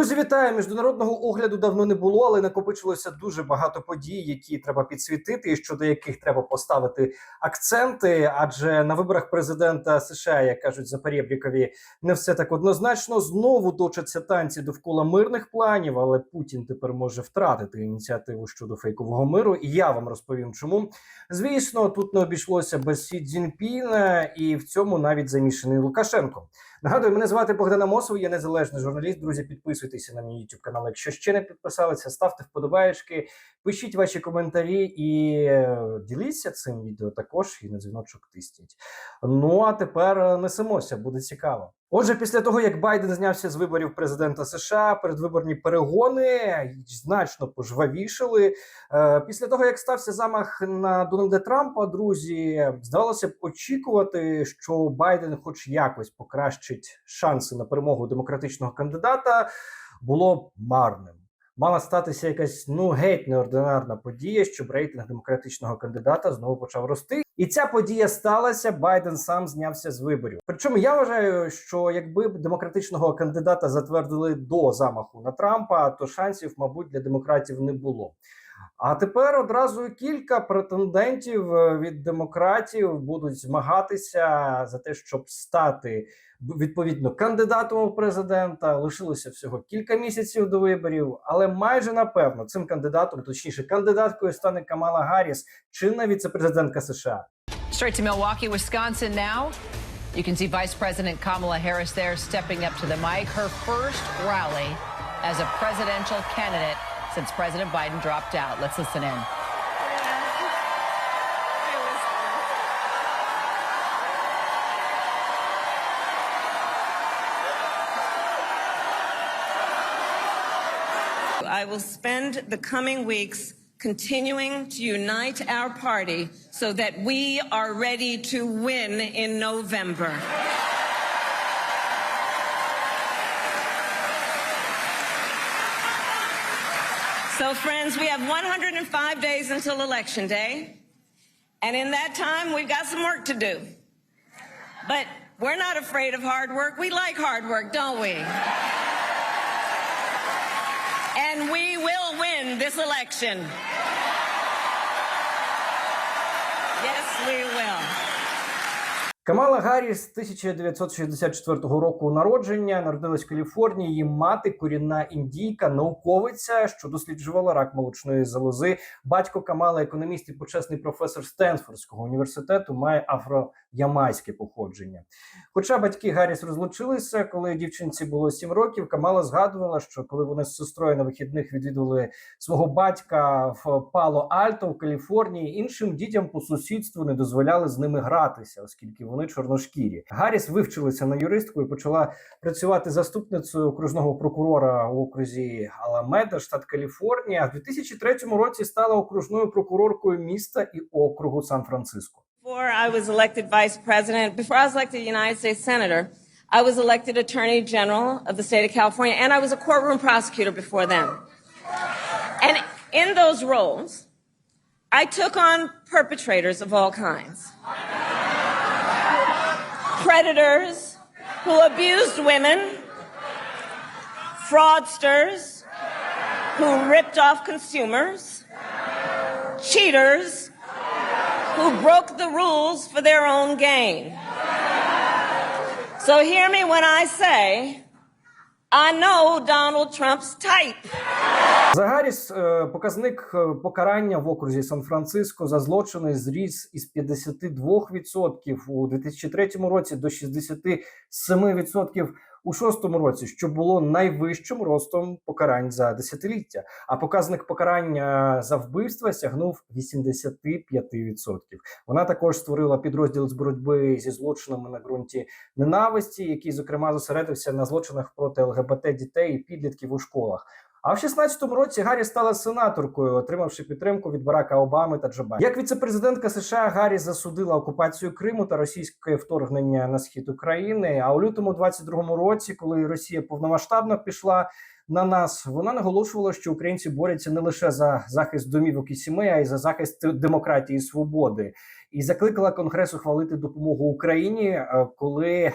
Друзі, вітаю! Міжнародного огляду давно не було, але накопичилося дуже багато подій, які треба підсвітити, і щодо яких треба поставити акценти. Адже на виборах президента США, як кажуть Запорєбрікові, не все так однозначно. Знову точаться танці довкола мирних планів, але Путін тепер може втратити ініціативу щодо фейкового миру. І я вам розповім, чому. Звісно, тут не обійшлося без Сі Цзіньпіна, і в цьому навіть замішаний Лукашенко. Нагадую, мене звати Богдана Мосов, я незалежний журналіст. Друзі, підписуйтеся на мій YouTube канал. Якщо ще не підписалися, ставте вподобаєчки, пишіть ваші коментарі і е, діліться цим відео також і на дзвіночок тисніть. Ну а тепер е, несемося, буде цікаво. Отже, після того як Байден знявся з виборів президента США, передвиборні перегони значно пожвавішали. Е, Після того як стався замах на Дональда Трампа, друзі, здавалося б очікувати, що Байден, хоч якось покращить шанси на перемогу демократичного кандидата, було б марним. Мала статися якась ну геть неординарна подія, щоб рейтинг демократичного кандидата знову почав рости. І ця подія сталася. Байден сам знявся з виборів. Причому я вважаю, що якби демократичного кандидата затвердили до замаху на Трампа, то шансів, мабуть, для демократів не було. А тепер одразу кілька претендентів е, від демократів будуть змагатися за те, щоб стати відповідно кандидатом у президента. Лишилося всього кілька місяців до виборів, але майже напевно цим кандидатом, точніше, кандидаткою стане Камала Гарріс, чинна віцепрезидентка США. Straight to Milwaukee, Wisconsin now. You can see Vice President Kamala Harris there stepping up to the mic. Her first rally as a presidential candidate since President Biden dropped out. Let's listen in. I will spend the coming weeks continuing to unite our party so that we are ready to win in November. So, friends, we have 105 days until Election Day. And in that time, we've got some work to do. But we're not afraid of hard work. We like hard work, don't we? And we will win this election. Yes, we will. Камала Гарріс 1964 року народження, народилась в Каліфорнії. Її мати корінна індійка, науковиця, що досліджувала рак молочної залози. Батько Камала, економіст і почесний професор Стенфордського університету, має афро-ямайське походження. Хоча батьки Гарріс розлучилися, коли дівчинці було 7 років, Камала згадувала, що коли вони з сестрою на вихідних відвідували свого батька в Пало Альто в Каліфорнії, іншим дітям по сусідству не дозволяли з ними гратися, оскільки вони чорношкірі. Гарріс вивчилася на юристку і почала працювати заступницею окружного прокурора у окрузі Аламеда, штат Каліфорнія. А в 2003 році стала окружною прокуроркою міста і округу Сан-Франциско. Before I was elected vice president, before I was elected United States senator, I was elected attorney general of the state of California, and I was a courtroom prosecutor before then. And in those roles, I took on perpetrators of all kinds. Predators who abused women, fraudsters who ripped off consumers, cheaters who broke the rules for their own gain. So hear me when I say, I know Donald Trump's type. За Гарріс е, показник е, покарання в окрузі Сан-Франциско за злочини зріс із 52% у 2003 році до 67% у шостому році, що було найвищим ростом покарань за десятиліття. А показник покарання за вбивства сягнув 85%. Вона також створила підрозділ з боротьби зі злочинами на ґрунті ненависті, який зокрема зосередився на злочинах проти ЛГБТ дітей і підлітків у школах. А в 16-му році Гаррі стала сенаторкою, отримавши підтримку від Барака Обами та Джо Байдена. Як віцепрезидентка США Гаррі засудила окупацію Криму та російське вторгнення на схід України. А у лютому 22-му році, коли Росія повномасштабно пішла на нас, вона наголошувала, що українці борються не лише за захист домівок і сімей, а й за захист демократії і свободи. І закликала Конгрес ухвалити допомогу Україні, е, коли е,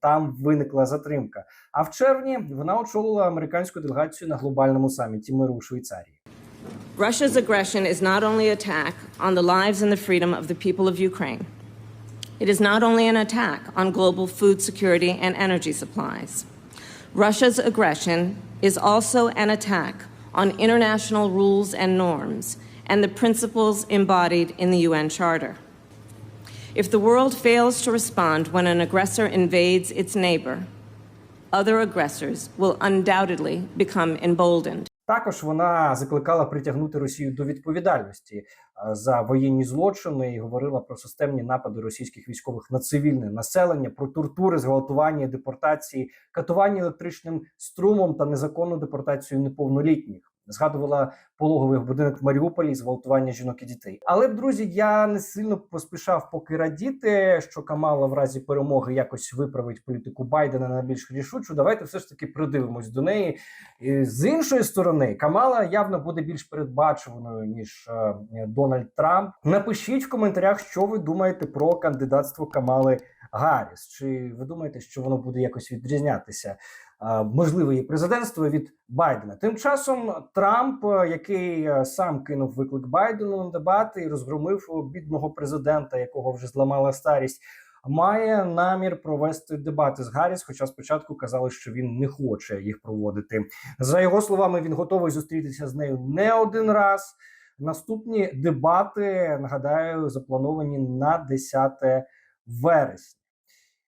там виникла затримка. А в червні вона очолила американську делегацію на глобальному саміті миру у Швейцарії. Russia's aggression is not only an attack on the lives and the freedom of the people of Ukraine. It is not only an attack on global food security and energy supplies. Russia's aggression is also an attack on international rules and norms and the principles embodied in the UN Charter. If the world fails to respond when an aggressor invades its neighbor, other aggressors will undoubtedly become emboldened. Також вона закликала притягнути Росію до відповідальності е, за воєнні злочини і говорила про системні напади російських військових на цивільне населення, про тортури, зґвалтування, депортації, катування електричним струмом та незаконну депортацію неповнолітніх. Згадувала пологовий будинок в Маріуполі, зґвалтування жінок і дітей. Але друзі, я не сильно поспішав поки радіти, що Камала в разі перемоги якось виправить політику Байдена на більш рішучу. Давайте все ж таки придивимось до неї. З іншої сторони, Камала явно буде більш передбачуваною ніж е, Дональд Трамп. Напишіть в коментарях, що ви думаєте про кандидатство Камали Гарріс. Чи ви думаєте, що воно буде якось відрізнятися? Е, Можливе її президентство від Байдена. Тим часом Трамп, е, який е, сам кинув виклик Байдену на дебати і розгромив бідного президента, якого вже зламала старість, має намір провести дебати з Гарріс, хоча спочатку казали, що він не хоче їх проводити. За його словами, він готовий зустрітися з нею не один раз. Наступні дебати нагадаю заплановані на 10 вересня.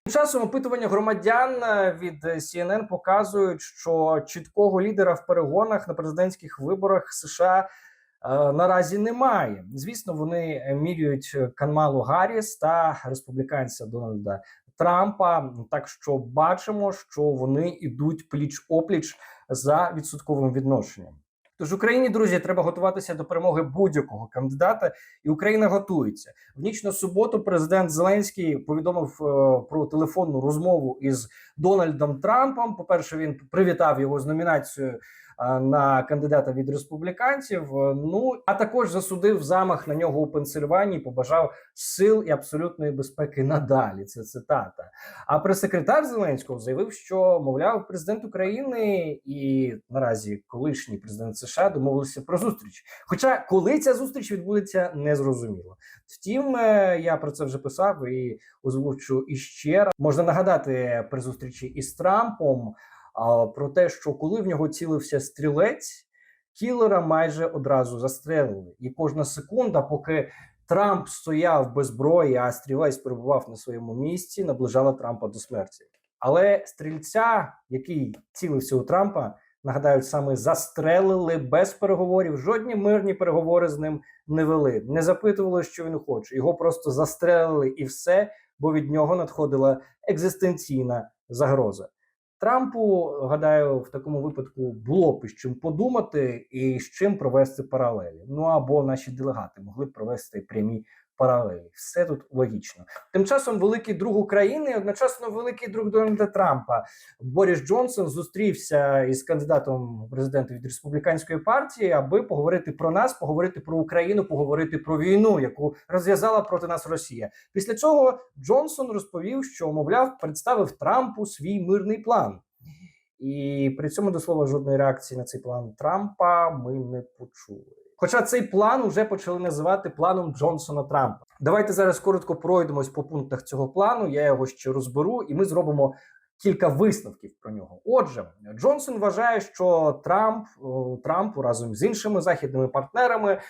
Тим часом опитування громадян е, від CNN показують, що чіткого лідера в перегонах на президентських виборах США е, наразі немає. Звісно, вони е, міряють Камалу Гарріс та республіканця Дональда Трампа. Так що бачимо, що вони йдуть пліч опліч за відсотковим відношенням. Тож Україні, друзі, треба готуватися до перемоги будь-якого кандидата, і Україна готується. В ніч на суботу президент Зеленський повідомив е, про телефонну розмову із Дональдом Трампом. По перше, він привітав його з номінацією на кандидата від республіканців. Е, Ну а також засудив замах на нього у Пенсильванії. Побажав сил і абсолютної безпеки надалі. Це цитата. А прес-секретар Зеленського заявив, що мовляв, президент України і наразі колишній президент США домовилися про зустріч. Хоча коли ця зустріч відбудеться, не зрозуміло. Втім, е, я про це вже писав і озвучу іще раз. Можна нагадати при зустрічі із Трампом про те, що коли в нього цілився стрілець, кілера майже одразу застрелили, і кожна секунда, поки Трамп стояв без зброї, а стрілець перебував на своєму місці, наближала Трампа до смерті. Але стрільця, який цілився у Трампа, нагадаю, саме застрелили без переговорів. Жодні мирні переговори з ним не вели, не запитували, що він хоче. Його просто застрелили і все, бо від нього надходила екзистенційна загроза. Трампу, гадаю, в такому випадку було б із чим подумати і з чим провести паралелі. Ну або наші делегати могли б провести прямі паралелі. Все тут логічно. Тим часом великий друг України, одночасно великий друг Дональда Трампа Борис Джонсон зустрівся із кандидатом президента від республіканської партії, аби поговорити про нас, поговорити про Україну, поговорити про війну, яку розв'язала проти нас Росія. Після цього Джонсон розповів, що мовляв представив Трампу свій мирний план. І при цьому до слова жодної реакції на цей план Трампа ми не почули. Хоча цей план вже почали називати планом Джонсона Трампа. Давайте зараз коротко пройдемось по пунктах цього плану. Я його ще розберу, і ми зробимо кілька висновків про нього. Отже, Джонсон вважає, що Трамп Трампу разом з іншими західними партнерами.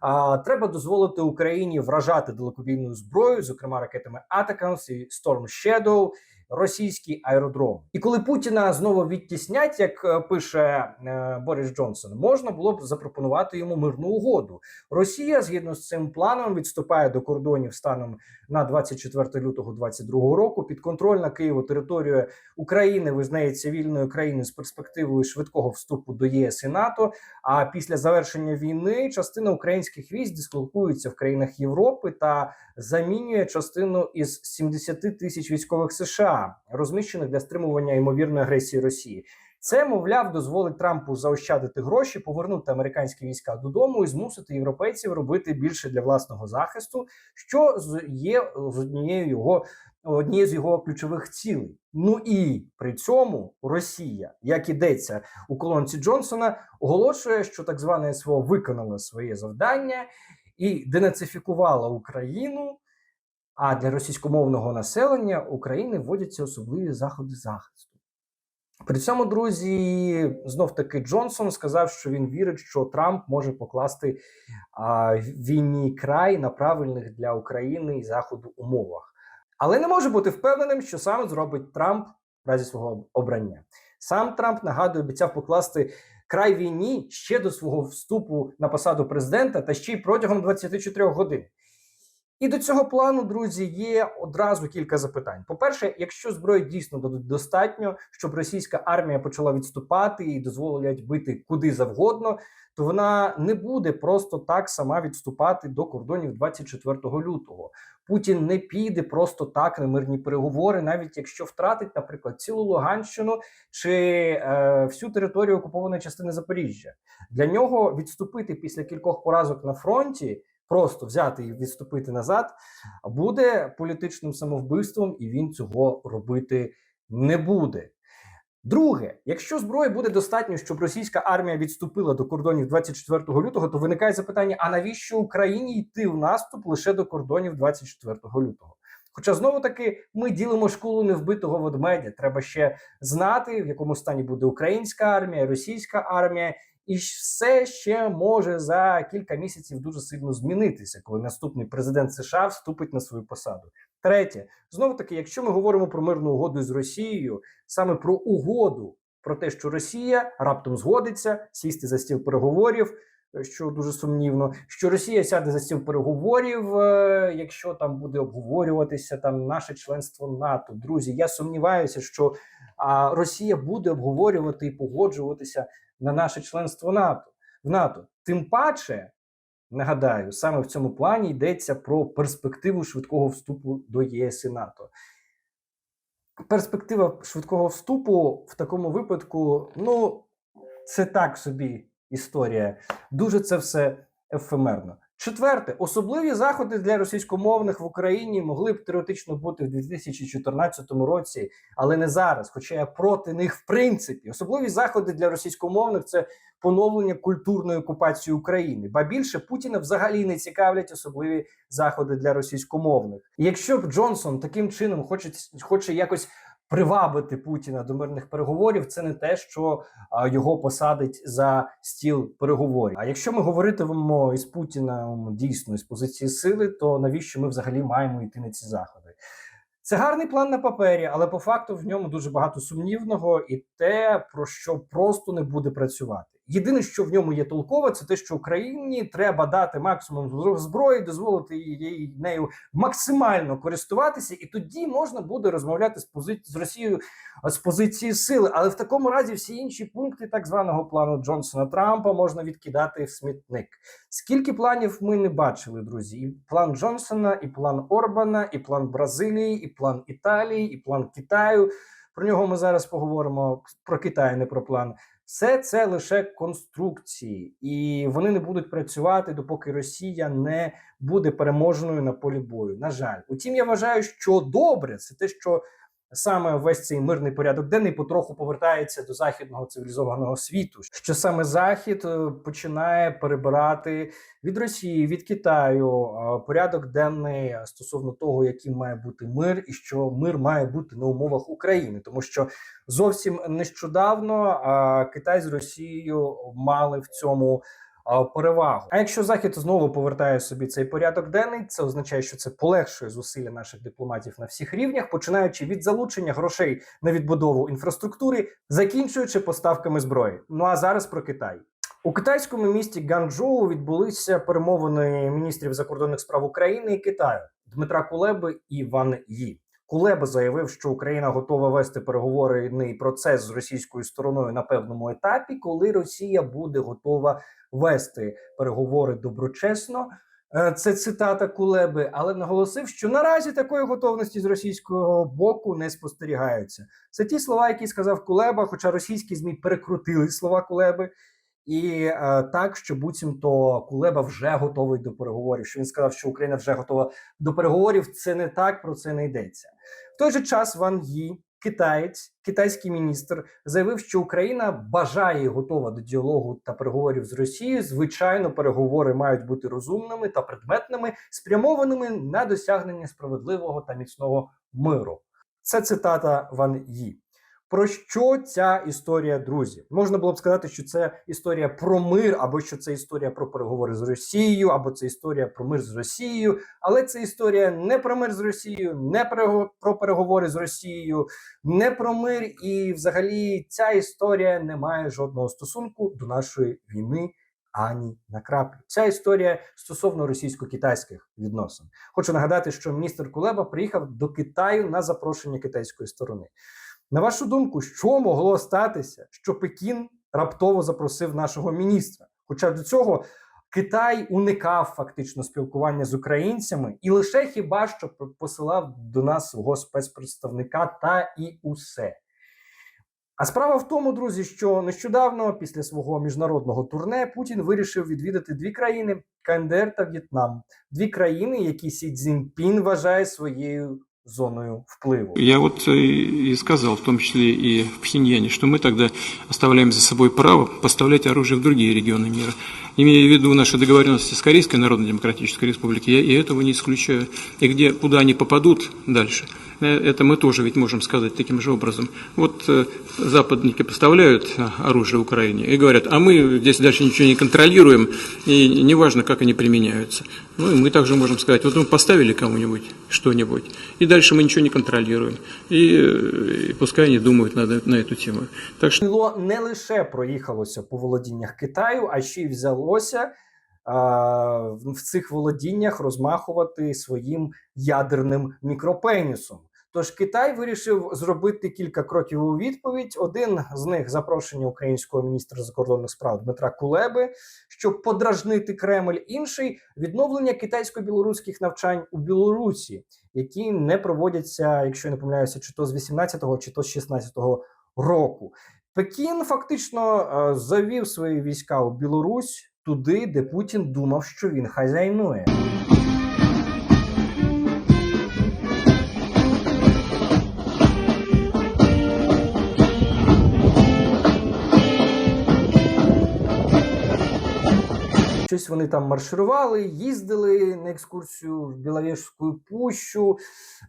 А, треба дозволити Україні вражати далекобійною зброєю, зокрема ракетами Атакамс і Storm Shadow, російський аеродром. І коли Путіна знову відтіснять, як е, пише е, Борис Джонсон, можна було б запропонувати йому мирну угоду. Росія згідно з цим планом відступає до кордонів станом на 24 лютого 2022 року. Підконтрольна Києву територія України визнається вільною країною з перспективою швидкого вступу до ЄС і НАТО. А після завершення війни частина українських військ дислокується в країнах Європи та замінює частину із 70 тисяч військових США, розміщених для стримування ймовірної агресії Росії. Це, мовляв, дозволить Трампу заощадити гроші, повернути американські війська додому і змусити європейців робити більше для власного захисту, що є з однією його однією з його ключових цілей. Ну і при цьому Росія, як ідеться у колонці Джонсона, оголошує, що так зване СВО виконало своє завдання і денацифікувала Україну. А для російськомовного населення України вводяться особливі заходи захисту. При цьому, друзі, знов таки Джонсон сказав, що він вірить, що Трамп може покласти а, війні край на правильних для України і Заходу умовах. Але не може бути впевненим, що саме зробить Трамп в разі свого обрання. Сам Трамп нагадує, обіцяв покласти край війні ще до свого вступу на посаду президента та ще й протягом 24 годин. І до цього плану, друзі, є одразу кілька запитань. По-перше, якщо зброї дійсно дадуть достатньо, щоб російська армія почала відступати і дозволять бити куди завгодно, то вона не буде просто так сама відступати до кордонів 24 лютого. Путін не піде просто так на мирні переговори, навіть якщо втратить, наприклад, цілу Луганщину чи е, всю територію окупованої частини Запоріжжя. Для нього відступити після кількох поразок на фронті, просто взяти і відступити назад, буде політичним самовбивством, і він цього робити не буде. Друге, якщо зброї буде достатньо, щоб російська армія відступила до кордонів 24 лютого, то виникає запитання: а навіщо Україні йти в наступ лише до кордонів 24 лютого? Хоча знову таки ми ділимо школу невбитого ведмедя. Треба ще знати, в якому стані буде українська армія, російська армія, і все ще може за кілька місяців дуже сильно змінитися, коли наступний президент США вступить на свою посаду. Третє, знову таки, якщо ми говоримо про мирну угоду з Росією, саме про угоду про те, що Росія раптом згодиться сісти за стіл переговорів. е, Що дуже сумнівно, що Росія сяде за стіл переговорів, е, якщо там буде обговорюватися там наше членство НАТО. Друзі, я сумніваюся, що Росія буде обговорювати і погоджуватися на наше членство НАТО в НАТО. Тим паче, нагадаю, саме в цьому плані йдеться про перспективу швидкого вступу до ЄС і НАТО. Перспектива швидкого вступу в такому випадку, ну, це так собі історія. Дуже це все ефемерно. Четверте, особливі заходи для російськомовних в Україні могли б теоретично бути в 2014 році, але не зараз. Хоча я проти них в принципі. Особливі заходи для російськомовних це поновлення культурної окупації України. Ба більше Путіна взагалі не цікавлять особливі заходи для російськомовних. І якщо б Джонсон таким чином хоче, хоче якось привабити Путіна до мирних переговорів, це не те, що його посадить за стіл переговорів. А якщо ми говоритимемо із Путіном дійсно із позиції сили, то навіщо ми взагалі маємо йти на ці заходи? Це гарний план на папері, але по факту в ньому дуже багато сумнівного і те, про що просто не буде працювати. Єдине, що в ньому є толкове, це те, що Україні треба дати максимум зброї, дозволити їй нею максимально користуватися, і тоді можна буде розмовляти з позиці з Росією з позиції сили. Але в такому разі всі інші пункти так званого плану Джонсона Трампа можна відкидати в смітник. Скільки планів ми не бачили, друзі? І план Джонсона, і план Орбана, і план Бразилії, і план Італії, і план Китаю. Про нього ми зараз поговоримо про Китай, не про план. Все це лише конструкції, і вони не будуть працювати, допоки Росія не буде переможеною на полі бою. На жаль, утім, я вважаю, що добре це те, що саме весь цей мирний порядок денний потроху повертається до західного цивілізованого світу. Що саме Захід е, починає перебирати від Росії, від Китаю е, порядок денний стосовно того, яким має бути мир, і що мир має бути на умовах України, тому що зовсім нещодавно е, Китай з Росією мали в цьому перевагу. А якщо Захід знову повертає собі цей порядок денний, це означає, що це полегшує зусилля наших дипломатів на всіх рівнях, починаючи від залучення грошей на відбудову інфраструктури, закінчуючи поставками зброї. Ну а зараз про Китай. У китайському місті Ганчжоу відбулися перемовини міністрів закордонних справ України і Китаю Дмитра Кулеби і Ван Ї. Кулеба заявив, що Україна готова вести переговорний процес з російською стороною на певному етапі, коли Росія буде готова вести переговори доброчесно Е, Це цитата Кулеби, але наголосив, що наразі такої готовності з російського боку не спостерігаються. Це ті слова, які сказав Кулеба, хоча російські змі перекрутили слова Кулеби. І е, так, що буцімто Кулеба вже готовий до переговорів. Що він сказав, що Україна вже готова до переговорів. Це не так, про це не йдеться. В той же час Ван Ї, китаєць, китайський міністр, заявив, що Україна бажає і готова до діалогу та переговорів з Росією. Звичайно, переговори мають бути розумними та предметними, спрямованими на досягнення справедливого та міцного миру. Це цитата Ван Ї. Про що ця історія, друзі? Можна було б сказати, що це історія про мир, або що це історія про переговори з Росією, або це історія про мир з Росією. Але це історія не про мир з Росією, не про, переговори з Росією, не про мир. І взагалі ця історія не має жодного стосунку до нашої війни ані на краплю. Ця історія стосовно російсько-китайських відносин. Хочу нагадати, що міністр Кулеба приїхав до Китаю на запрошення китайської сторони. На вашу думку, що могло статися, що Пекін раптово запросив нашого міністра? Хоча до цього Китай уникав фактично спілкування з українцями і лише хіба що посилав до нас свого спецпредставника та і усе. А справа в тому, друзі, що нещодавно, після свого міжнародного турне, Путін вирішив відвідати дві країни КНДР та В'єтнам, дві країни, які Сі Цзіньпін вважає своєю зоною впливу. Я вот э, и сказал, в том числе и в Пхеньяне, что мы тогда оставляем за собой право поставлять оружие в другие регионы мира. Имея в виду наши договоренности с Корейской Народно-Демократической Республикой, я и этого не исключаю. И где, куда они попадут дальше, э, это мы тоже ведь можем сказать таким же образом. Вот э, западники поставляют оружие Украине и говорят, а мы здесь дальше ничего не контролируем, и неважно, как они применяются. Ну и мы также можем сказать, вот мы поставили кому-нибудь что-нибудь, и дальше мы ничего не контролируем. И, э, и пускай они думают на, на эту тему. Так что Міло не лише проїхалося по володіннях Китаю, а ще й взялося а, в цих володіннях розмахувати своїм ядерним мікропенісом. Тож Китай вирішив зробити кілька кроків у відповідь. Один з них запрошення українського міністра закордонних справ Дмитра Кулеби, щоб подражнити Кремль. Інший відновлення китайсько-білоруських навчань у Білорусі, які не проводяться, якщо я не помиляюся, чи то з 18-го, чи то з 16-го року. Пекін фактично е, завів свої війська у Білорусь туди, де Путін думав, що він хазяйнує. Щось вони там марширували, їздили на екскурсію в Біловежську пущу,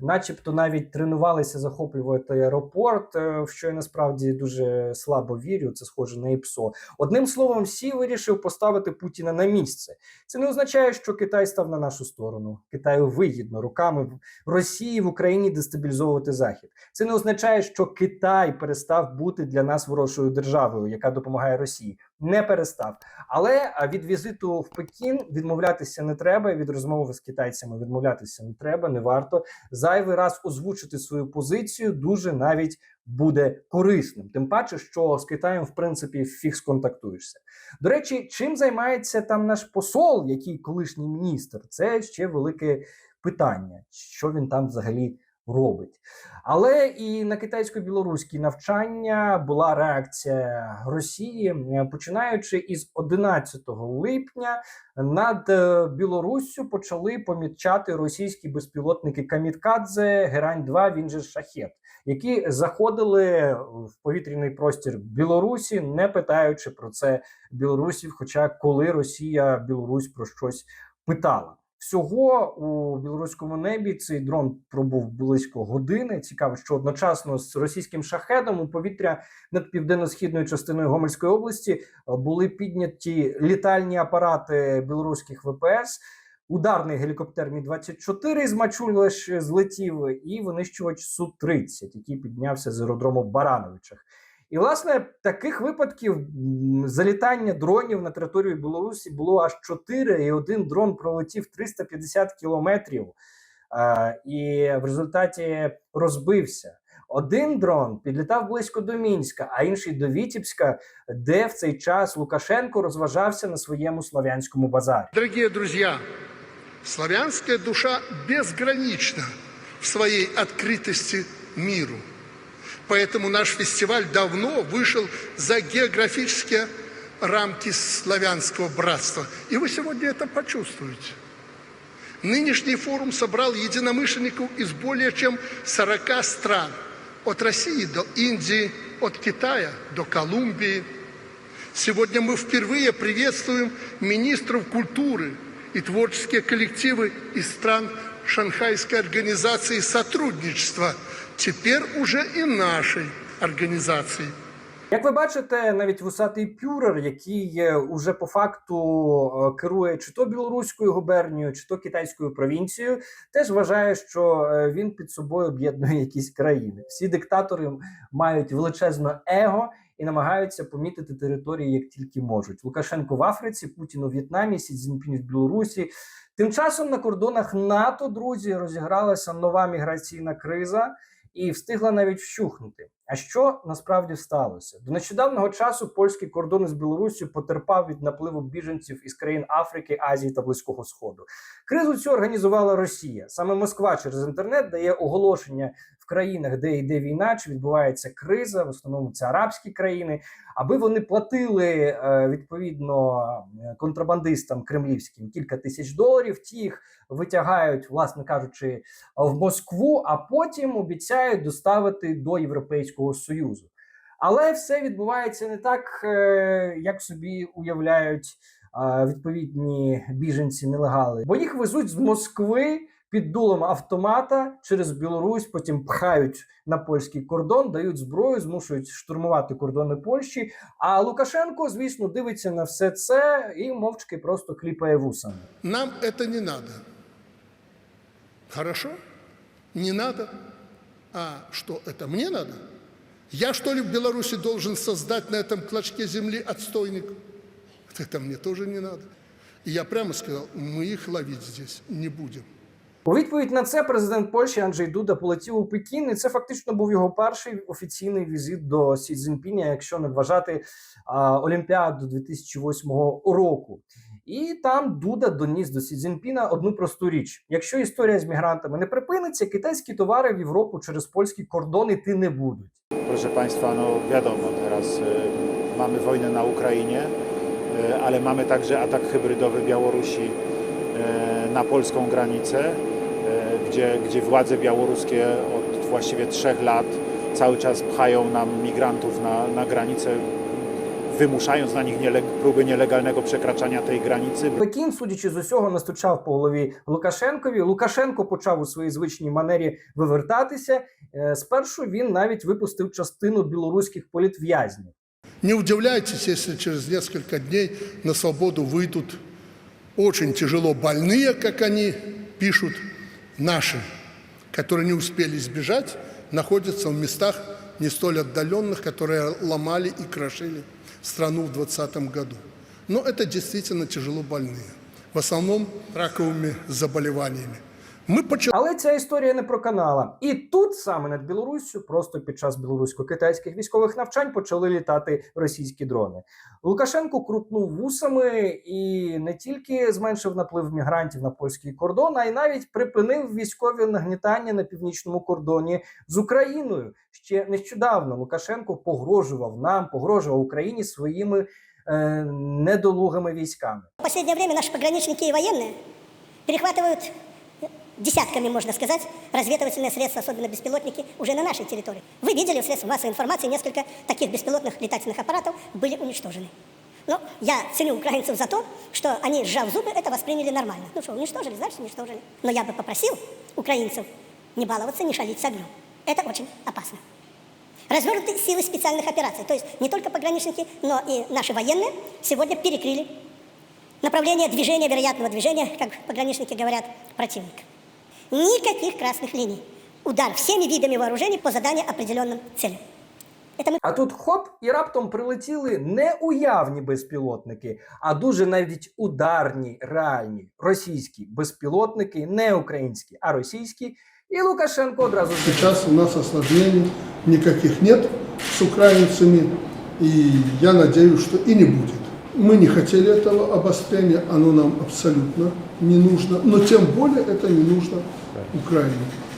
начебто навіть тренувалися захоплювати аеропорт, е, в що я насправді дуже слабо вірю. Це схоже на ІПСО. Одним словом, Сі вирішив поставити Путіна на місце. Це не означає, що Китай став на нашу сторону. Китаю вигідно руками Росії в Україні дестабілізовувати Захід. Це не означає, що Китай перестав бути для нас ворожою державою, яка допомагає Росії. Не перестав. Але від візиту в Пекін відмовлятися не треба. Від розмови з китайцями відмовлятися не треба, не варто. Зайвий раз озвучити свою позицію дуже навіть буде корисним. Тим паче, що з Китаєм, в принципі, фіг сконтактуєшся. До речі, чим займається там наш посол, який колишній міністр? Це ще велике питання, що він там взагалі робить. Але і на китайсько-білоруські навчання була реакція Росії, е, починаючи із 11 липня над е, Білоруссю почали помічати російські безпілотники Камікадзе Герань 2 він же Шахет, які заходили в повітряний простір Білорусі, не питаючи про це білорусів. Хоча коли Росія Білорусь про щось питала. Всього у білоруському небі цей дрон пробув близько години. Цікаво, що одночасно з російським шахедом у повітря над південно-східною частиною Гомельської області е, були підняті літальні апарати білоруських ВПС. Ударний гелікоптер Мі 24 з Мачулеш злетів, і винищувач Су 30 який піднявся з аеродрому Барановичах. І власне таких випадків залітання дронів на територію Білорусі було аж 4, і один дрон пролетів 350 кілометрів, і в результаті розбився. Один дрон підлітав близько до Мінська, а інший до Вітібська, де в цей час Лукашенко розважався на своєму слов'янському базарі. Дорогие друзья, Славянская душа безгранична в своей открытости миру. Поэтому наш фестиваль давно вышел за географические рамки славянского братства. И вы сегодня это почувствуете. Нынешний форум собрал единомышленников из более чем 40 стран. От России до Индии, от Китая до Колумбии. Сегодня мы впервые приветствуем министров культуры и творческие коллективы из стран Шанхайской организации сотрудничества, теперь уже и нашей организации. Як ви бачите, навіть вусатий пюрер, який е, уже по факту е, керує чи то білоруською губернією, чи то китайською провінцією, теж вважає, що е, він під собою об'єднує якісь країни. Всі диктатори мають величезне его і намагаються помітити території як тільки можуть. Лукашенко в Африці, Путін у В'єтнамі, Сі Цзіньпінь в Білорусі. Тим часом на кордонах НАТО, друзі, розігралася нова міграційна криза і встигла навіть вщухнути. А що насправді сталося? До нещодавнього часу польський кордон із Білоруссю потерпав від напливу біженців із країн Африки, Азії та Близького Сходу. Кризу цю організувала Росія. Саме Москва через інтернет дає оголошення в країнах, де йде війна, чи відбувається криза, в основному це арабські країни, аби вони платили е, відповідно е, контрабандистам кремлівським кілька тисяч доларів. Ті їх витягають, власне кажучи, в Москву, а потім обіцяють доставити до Європейського Союзу. Але все відбувається не так, е, як собі уявляють е, відповідні біженці нелегали, бо їх везуть з Москви під дулом автомата через Білорусь, потім пхають на польський кордон, дають зброю, змушують штурмувати кордони Польщі. А Лукашенко, звісно, дивиться на все це і мовчки просто кліпає вусами. Нам это не надо. Хорошо? Не надо. А что, это мне надо? Я, что ли, в Беларуси должен создать на этом клочке земли отстойник? Вот Это мне тоже не надо. И я прямо сказал, мы их ловить здесь не будем. У відповідь на це президент Польщі Анджей Дуда полетів у Пекін, і це фактично був його перший офіційний візит до Сі Цзіньпіня, якщо не вважати а, Олімпіаду 2008 року. І там Дуда доніс до Сі Цзіньпіна одну просту річ: якщо історія з мігрантами не припиниться, китайські товари в Європу через польський кордон іти не будуть. Proszę Państwa, no wiadomo, teraz e, mamy wojnę na Ukrainie, e, ale mamy także atak hybrydowy Białorusi e, na polską granicę, e, gdzie, gdzie władze białoruskie od właściwie trzech lat cały czas pchają nam migrantów na, na granicę, wymuszając na nich niele, próby nielegalnego przekraczania tej granicy. Пекін, судячи з усього, настучав по голові Лукашенкові. Лукашенко почав у своїй звичній манері вивертатися. Е, Спершу він навіть випустив частину білоруських політв'язнів. Не удивляйтесь, если через несколько дней на свободу выйдут очень тяжело больные, как они пишут, наши, которые не успели сбежать, находятся в местах не столь отдаленных, которые ломали и крошили страну в 2020 году. Но это действительно тяжело больные, в основном раковыми заболеваниями. Мы почему Але ця історія не проканала. І тут саме над Білоруссю, просто під час білорусько-китайських військових навчань почали літати російські дрони. Лукашенко крутнув вусами і не тільки зменшив наплив мігрантів на польський кордон, а й навіть припинив військові нагнітання на північному кордоні з Україною. Ще нещодавно Лукашенко погрожував нам, погрожував Україні своїми е, недолугими військами. В последнее время наши пограничники и военные перехватывают десятками, можно сказать, разведывательные средства, особенно беспилотники, уже на нашей территории. Вы видели в средствах массовой информации, несколько таких беспилотных летательных аппаратов были уничтожены. Но я ценю украинцев за то, что они, сжав зубы, это восприняли нормально. Ну что, уничтожили, значит уничтожили. Но я бы попросил украинцев не баловаться, не шалить с огнем. Это очень опасно. Развернуты силы специальных операций. То есть не только пограничники, но и наши военные сегодня перекрыли направление движения, вероятного движения, как пограничники говорят, противника. Никаких красных линий. Удар всеми видами вооружений по заданию определенным целям. Это мы А тут хоп, і раптом прилетіли не уявні безпілотники, а дуже навіть ударні, реальні російські безпілотники, не українські, а російські. І Лукашенко одразу збіг. Сейчас у нас осложнений никаких нет с украинцами, и я надеюсь, что и не будет. Мы не хотели этого обострения, оно нам абсолютно не нужно, но тем более это не нужно Украине.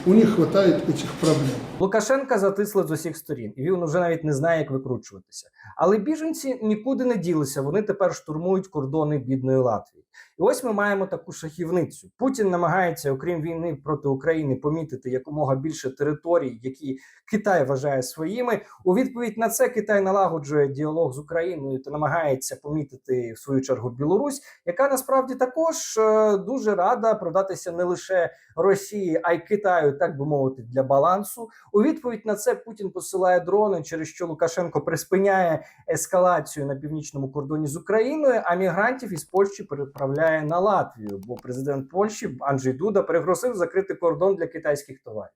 У них хватает этих проблем. Лукашенка затисли з усіх сторін, і він уже навіть не знає, як викручуватися. Але біженці нікуди не ділися. Вони тепер штурмують кордони бідної Латвії. І ось ми маємо таку шахівницю. Путін намагається, окрім війни проти України, помітити якомога більше територій, які Китай вважає своїми. У відповідь на це Китай налагоджує діалог з Україною та намагається помітити в свою чергу Білорусь, яка насправді також е, дуже рада продатися не лише Росії, а й Китаю, так би мовити, для балансу. У відповідь на це Путін посилає дрони, через що Лукашенко приспиняє ескалацію на північному кордоні з Україною, а мігрантів із Польщі переправляє на Латвію. Бо президент Польщі Анджей Дуда пригрозив закрити кордон для китайських товарів.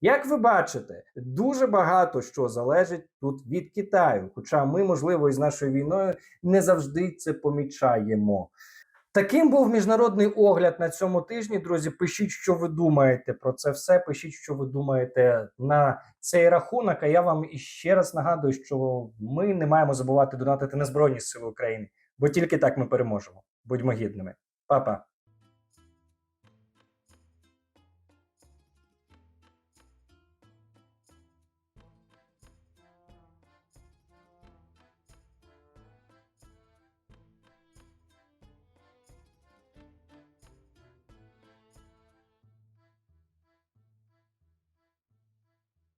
Як ви бачите, дуже багато що залежить тут від Китаю. Хоча ми, можливо, із нашою війною не завжди це помічаємо. Таким був міжнародний огляд на цьому тижні. Друзі, пишіть, що ви думаєте про це все. Пишіть, що ви думаєте на цей рахунок. А я вам іще раз нагадую, що ми не маємо забувати донатити на Збройні Сили України, бо тільки так ми переможемо. Будьмо гідними. Па-па.